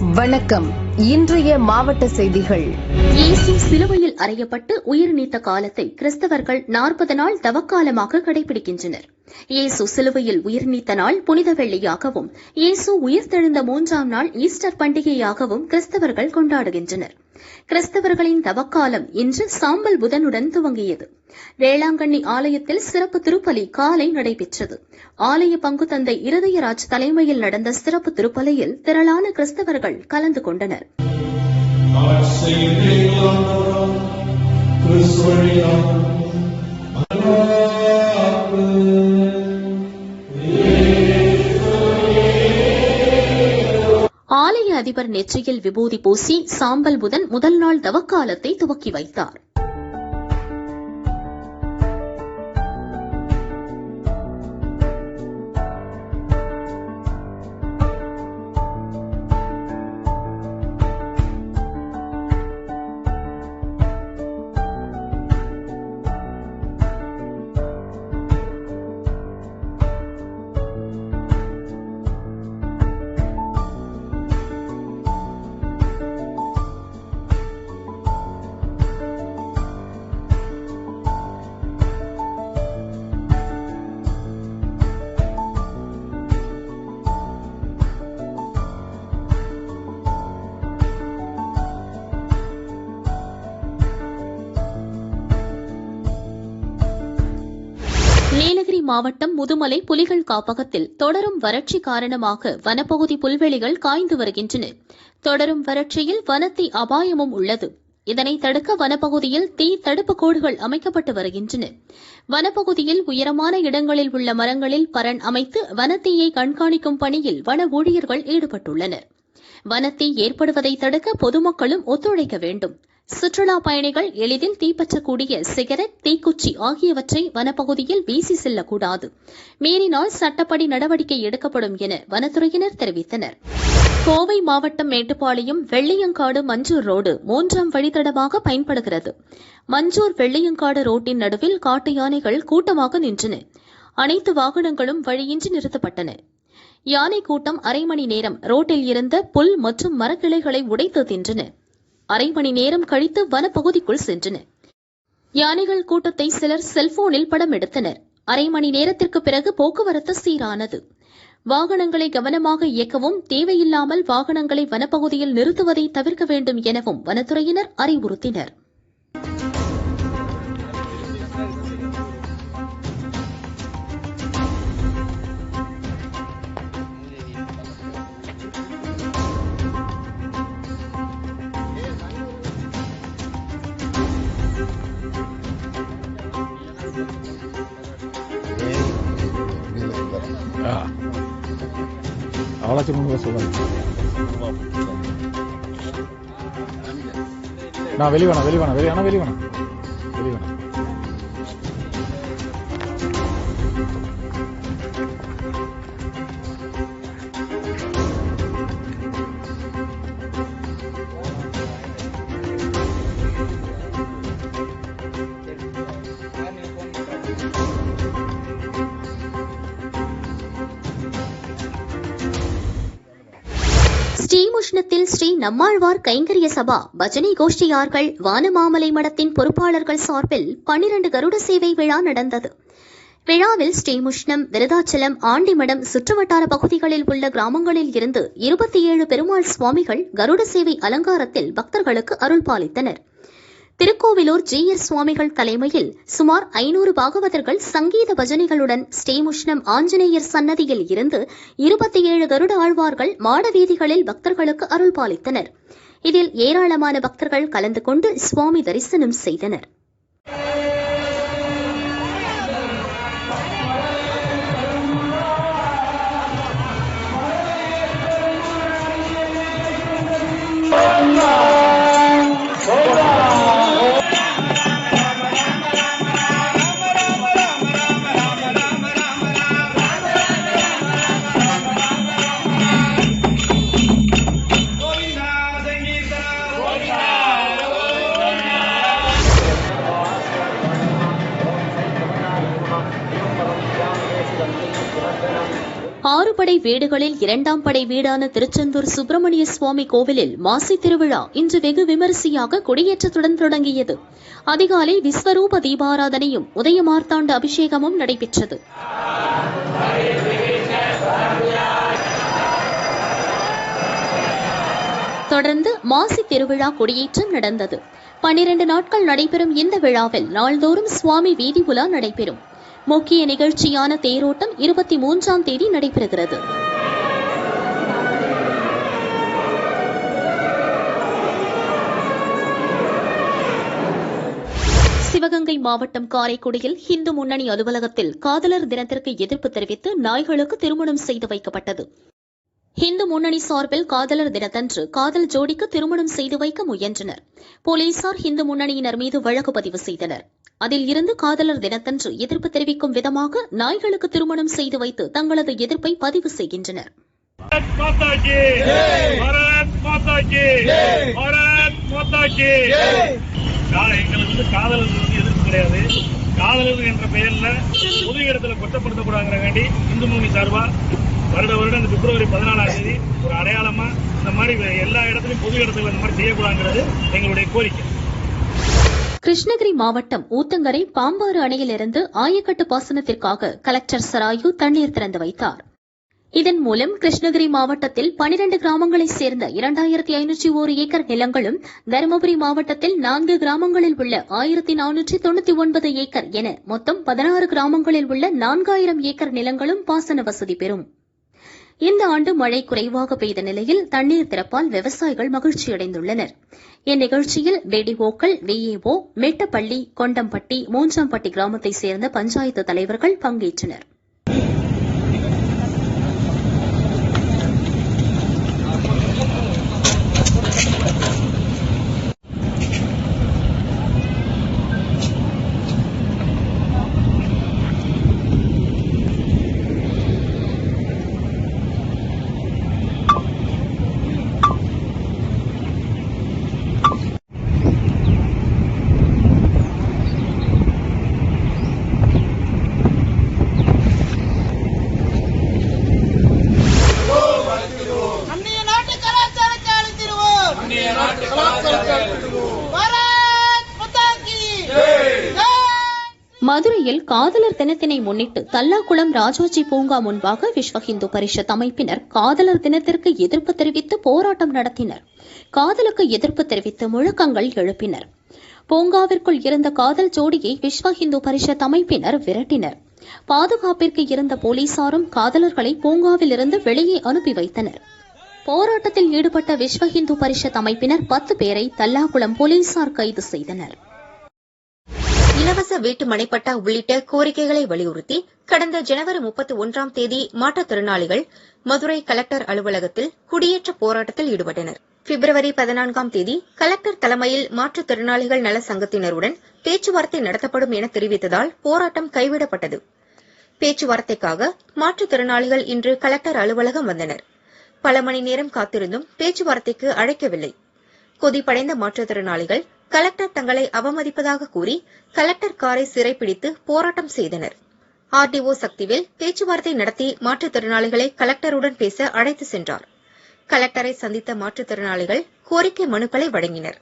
வணக்கம். இன்றைய மாவட்ட செய்திகள். இயேசு சிலுவையில் அறையப்பட்டு உயிர் நீத்த காலத்தை கிறிஸ்தவர்கள் நாற்பது நாள் தவக்காலமாக கடைபிடிக்கின்றனர். இயேசு சிலுவையில் உயிர் நீத்த நாள் புனித வெள்ளியாகவும் இயேசு உயிர்த்தெழுந்த மூன்றாம் நாள் ஈஸ்டர் பண்டிகையாகவும் கிறிஸ்தவர்கள் கொண்டாடுகின்றனர். கிறிஸ்தவர்களின் தவக்காலம் இன்று சாம்பல் புதனுடன் துவங்கியது. வேளாங்கண்ணி ஆலயத்தில் சிறப்பு திருப்பலி காலை நடைபெற்றது. ஆலய பங்கு தந்தை இருதயராஜ் தலைமையில் நடந்த சிறப்பு திருப்பலியில் திரளான கிறிஸ்தவர்கள் கலந்து கொண்டனர். ஆலய அதிபர் நெற்றியில் விபூதி பூசி சாம்பல் புதன் முதல் நாள் தவக்காலத்தை துவக்கி வைத்தார். மாவட்டம் முதுமலை புலிகள் காப்பகத்தில் தொடரும் வறட்சி காரணமாக வனப்பகுதி புல்வெளிகள் காய்ந்து வருகின்றன. தொடரும் வறட்சியில் வனத்தீ அபாயமும் உள்ளது. இதனை தடுக்க வனப்பகுதியில் தீ தடுப்பு கோடுகள் அமைக்கப்பட்டு வருகின்றன. வனப்பகுதியில் உயரமான இடங்களில் உள்ள மரங்களில் பரன் அமைத்து வனத்தீயை கண்காணிக்கும் பணியில் வன ஊழியர்கள் ஈடுபட்டுள்ளனர். வனத்தீ ஏற்படுவதை தடுக்க பொதுமக்களும் ஒத்துழைக்க வேண்டும். சுற்றுலா பயணிகள் எளிதில் தீப்பற்றக்கூடிய சிகரெட் தீக்குச்சி ஆகியவற்றை வனப்பகுதியில் வீசி செல்லக்கூடாது. மீறினால் சட்டப்படி நடவடிக்கை எடுக்கப்படும் என வனத்துறையினர் தெரிவித்தனர். கோவை மாவட்டம் மேட்டுப்பாளையம் வெள்ளியங்காடு மஞ்சூர் ரோடு மூன்றாம் வழித்தடமாக பயன்படுகிறது. மஞ்சூர் வெள்ளியங்காடு ரோட்டின் நடுவில் காட்டு யானைகள் கூட்டமாக நின்றன. அனைத்து வாகனங்களும் வழியின்றி நிறுத்தப்பட்டன. யானை கூட்டம் அரை மணி நேரம் ரோட்டில் இருந்த புல் மற்றும் மரக்கிளைகளை உடைத்து தின்றன. அரை மணி நேரம் கழித்து வனப்பகுதிக்குள் சென்றன. யானைகள் கூட்டத்தை சிலர் செல்போனில் படம் எடுத்தனர். அரை மணி நேரத்திற்கு பிறகு போக்குவரத்து சீரானது. வாகனங்களை கவனமாக இயக்கவும் தேவையில்லாமல் வாகனங்களை வனப்பகுதியில் நிறுத்துவதை தவிர்க்க வேண்டும் எனவும் வனத்துறையினர் அறிவுறுத்தினர். அவ்வளோத்துக்கு முன்பு சொல்லுங்க நான் வெளியே வேணாம் வெளியே வேணாம் வெளியே வேணாம் வெளியே வேணாம் ஸ்ரீமுஷ்ணத்தில் ஸ்ரீ நம்மாழ்வார் கைங்கரிய சபா பஜனை கோஷ்டியார்கள் வானமாமலை மடத்தின் பொறுப்பாளர்கள் சார்பில் பன்னிரண்டு கருட சேவை விழா நடந்தது. விழாவில் ஸ்ரீமுஷ்ணம் விருதாச்சலம் ஆண்டிமடம் சுற்றுவட்டார பகுதிகளில் உள்ள கிராமங்களில் இருந்து இருபத்தி ஏழு பெருமாள் சுவாமிகள் கருட சேவை அலங்காரத்தில் பக்தர்களுக்கு அருள் பாலித்தனர். திருக்கோவிலூர் ஜி எஸ் சுவாமிகள் தலைமையில் சுமார் ஐநூறு பாகவதர்கள் சங்கீத பஜனைகளுடன் ஸ்ரீமுஷ்ணம் ஆஞ்சநேயர் சன்னதியில் இருந்து இருபத்தி ஏழு கருட ஆழ்வார்கள் மாட வீதிகளில் பக்தர்களுக்கு அருள் பாலித்தனர். இதில் ஏராளமான பக்தர்கள் கலந்து கொண்டு சுவாமி தரிசனம் செய்தனர். ஆறுபடை வீடுகளில் இரண்டாம் படை வீடான திருச்செந்தூர் சுப்பிரமணிய சுவாமி கோவிலில் மாசி திருவிழா இன்று வெகு விமரிசையாக கொடியேற்றத்துடன் தொடங்கியது. அதிகாலை விஸ்வரூப தீபாராதனையும் உதயமார்த்தாண்ட அபிஷேகமும் நடைபெற்றது. தொடர்ந்து மாசி திருவிழா கொடியேற்றம் நடந்தது. பனிரெண்டு நாட்கள் நடைபெறும் இந்த விழாவில் நாள்தோறும் சுவாமி வீதி உலா நடைபெறும். முக்கிய நிகழ்ச்சியான தேரோட்டம் இருபத்தி மூன்றாம் தேதி நடைபெறுகிறது. சிவகங்கை மாவட்டம் காரைக்குடியில் இந்து முன்னணி அலுவலகத்தில் காதலர் தினத்திற்கு எதிர்ப்பு தெரிவித்து நாய்களுக்கு திருமணம் செய்து வைக்கப்பட்டது. இந்து முன்னணி சார்பில் காதலர் தினத்தன்று காதல் ஜோடிக்கு திருமணம் செய்து வைக்க முயன்றனர். போலீசார் இந்து முன்னணியினர் மீது வழக்கு பதிவு செய்தனர். அதில் இருந்து காதலர் தினத்தன்று எதிர்ப்பு தெரிவிக்கும் விதமாக நாய்களுக்கு திருமணம் செய்து வைத்து தங்களது எதிர்ப்பை பதிவு செய்கின்றனர். காதலர்கள் என்ற பெயரில் பொது இடத்துல கொட்டப்படுத்தக்கூடாங்கிறங்காண்டி இந்து முன்னணி சார்பா வருட வருடம் இந்த பிப்ரவரி பதினாலாம் தேதி ஒரு அடையாளமா இந்த மாதிரி எல்லா இடத்துலையும் பொது இடத்துல இந்த மாதிரி செய்யக்கூடாதுங்கிறது எங்களுடைய கோரிக்கை. கிருஷ்ணகிரி மாவட்டம் ஊத்தங்கரை பாம்பாறு அணையிலிருந்து ஆயக்கட்டு பாசனத்திற்காக கலெக்டர் சராயு தண்ணீர் திறந்து வைத்தார். இதன் மூலம் கிருஷ்ணகிரி மாவட்டத்தில் பனிரண்டு கிராமங்களைச் சேர்ந்த இரண்டாயிரத்தி ஐநூற்றி ஒரு ஏக்கர் நிலங்களும் தருமபுரி மாவட்டத்தில் நான்கு கிராமங்களில் உள்ள ஆயிரத்தி நானூற்றி தொண்ணூத்தி ஒன்பது ஏக்கர் என மொத்தம் பதினாறு கிராமங்களில் உள்ள நான்காயிரம் ஏக்கர் நிலங்களும் பாசன வசதி பெறும். இந்த ஆண்டு மழை குறைவாக பெய்த நிலையில் தண்ணீர் திறப்பால் விவசாயிகள் மகிழ்ச்சியடைந்துள்ளனர். இந்நிகழ்ச்சியில் பிடிஓக்கள் விஏஓ மேட்டப்பள்ளி கொண்டம்பட்டி மூன்றாம்பட்டி கிராமத்தைச் சேர்ந்த பஞ்சாயத்து தலைவர்கள் பங்கேற்றனர். மதுரையில் காதலர் தினத்தினை முன்னிட்டு தல்லாக்குளம் ராஜாஜி பூங்கா முன்பாக விஸ்வ இந்து பரிஷத் அமைப்பினர் காதலர் தினத்திற்கு எதிர்ப்பு தெரிவித்து போராட்டம் நடத்தினர். காதலுக்கு எதிர்ப்பு தெரிவித்து முழக்கங்கள் எழுப்பினர். பூங்காவிற்குள் இருந்த காதல் ஜோடியை விஸ்வ இந்து பரிஷத் அமைப்பினர் விரட்டினர். பாதுகாப்பிற்கு இருந்த போலீசாரும் காதலர்களை பூங்காவில் இருந்து வெளியே அனுப்பி வைத்தனர். போராட்டத்தில் ஈடுபட்ட விஸ்வ இந்து பரிஷத் அமைப்பினர் பத்து பேரை தல்லாகுளம் போலீசார் கைது செய்தனர். இலவச வீட்டு மனைப்பட்டா உள்ளிட்ட கோரிக்கைகளை வலியுறுத்தி கடந்த ஜனவரி முப்பத்தி ஒன்றாம் தேதி மாற்றுத்திறனாளிகள் மதுரை கலெக்டர் அலுவலகத்தில் குடியேற்ற போராட்டத்தில் ஈடுபட்டனர். பிப்ரவரி பதினான்காம் தேதி கலெக்டர் தலைமையில் மாற்றுத்திறனாளிகள் நல சங்கத்தினருடன் பேச்சுவார்த்தை நடத்தப்படும் என தெரிவித்ததால் போராட்டம் கைவிடப்பட்டது. பேச்சுவார்த்தைக்காக மாற்றுத்திறனாளிகள் இன்று கலெக்டர் அலுவலகம் வந்தனர். பல மணி நேரம் காத்திருந்தும் பேச்சுவார்த்தைக்கு அழைக்கவில்லை. கொதிப்படைந்த மாற்றுத்திறனாளிகள் கலெக்டர் தங்களை அவமதிப்பதாக கூறி கலெக்டர் காரை சிறைப்பிடித்து போராட்டம் செய்தனர். ஆர்டிஓ சக்திவேல் பேச்சுவார்த்தை நடத்தி மாற்றுத்திறனாளிகளை கலெக்டருடன் பேச அழைத்து சென்றார். கலெக்டரை சந்தித்த மாற்றுத்திறனாளிகள் கோரிக்கை மனுக்களை வழங்கினர்.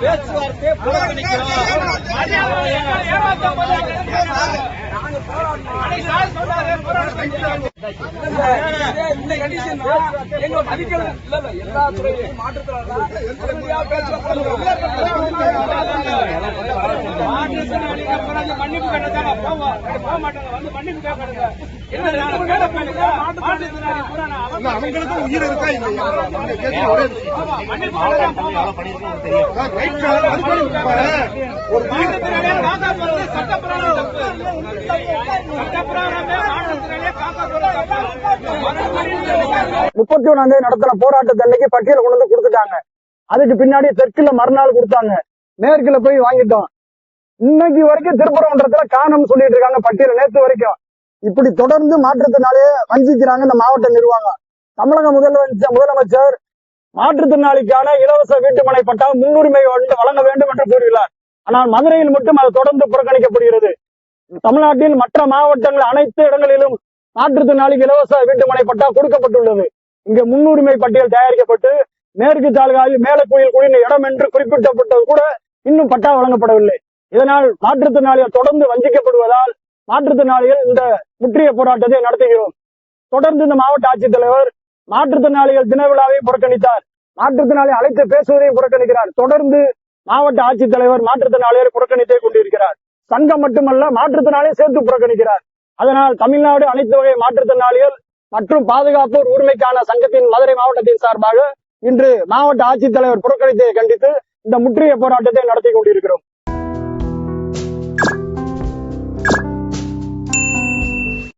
பேச்சுவார்த்தை இந்த கண்டிஷன் எங்க மதிக்கல இல்ல இல்ல எல்லா துறையிலும் மாற்றுத்திறனாளிகள் மன்னிப்பு கேட்டதாங்க போக மாட்டாங்க வந்து மன்னிப்பு கேட்கறது அவங்களுக்கும் உயிர் இருக்கா இல்லையா அவங்க கேட்கிற ஒரே விஷயம். ரைட் சார், அது கூட இப்ப முப்பத்தி ஒண்ணாம் தேதி நடத்தின போராட்டத்தை அன்னைக்கு பட்டியல கொண்டு வந்து கொடுத்துட்டாங்க. அதுக்கு பின்னாடி தெற்குல மறுநாள் கொடுத்தாங்க. மேற்குல போய் வாங்கிட்டோம். இன்னைக்கு வரைக்கும் திருப்பரங்குன்றத்துல காணம் சொல்லிட்டு இருக்காங்க பட்டியல நேற்று வரைக்கும். இப்படி தொடர்ந்து மாற்றுத்திறனாளியை வஞ்சிக்கிறாங்க இந்த மாவட்ட நிர்வாகம். தமிழக முதலமைச்சர் முதலமைச்சர் மாற்றுத்திறனாளிக்கான இலவச வீட்டுமனை பட்டா முன்னுரிமை வந்து வழங்க வேண்டும் என்று கூறியுள்ளார். ஆனால் மதுரையில் மட்டும் அது தொடர்ந்து புறக்கணிக்கப்படுகிறது. தமிழ்நாட்டில் மற்ற மாவட்டங்கள் அனைத்து இடங்களிலும் மாற்றுத்திறனாளிக்கு இலவச வீட்டுமனை பட்டா கொடுக்கப்பட்டுள்ளது. இங்க முன்னுரிமை பட்டியல் தயாரிக்கப்பட்டு மேற்கு தாலுகாவில் கோயில் குடின இடம் என்று குறிப்பிட்டப்பட்டது கூட இன்னும் பட்டா வழங்கப்படவில்லை. இதனால் மாற்றுத்திறனாளிகள் தொடர்ந்து வஞ்சிக்கப்படுவதால் மாற்றுத்திறனாளிகள் இந்த முற்றிய போராட்டத்தை நடத்துகிறோம். தொடர்ந்து இந்த மாவட்ட ஆட்சித்தலைவர் மாற்றுத்திறனாளிகள் தின விழாவை புறக்கணித்தார். மாற்றுத்திறனாளி அழைத்து பேசுவதையும் புறக்கணிக்கிறார். தொடர்ந்து மாவட்ட ஆட்சித்தலைவர் மாற்றுத்திறனாளிகளை புறக்கணித்தே கொண்டிருக்கிறார். சங்கம் மட்டுமல்ல மாற்றுத்திறனாளியை சேர்த்து புறக்கணிக்கிறார். அதனால் தமிழ்நாடு அனைத்து வகை மாற்றுத்திறனாளிகள் மற்றும் பாதுகாப்போர் உரிமைக்கான சங்கத்தின் மதுரை மாவட்டத்தின் சார்பாக இன்று மாவட்ட ஆட்சித்தலைவர் புறக்கணித்ததை கண்டித்து இந்த முற்றிய போராட்டத்தை நடத்தி கொண்டிருக்கிறோம்.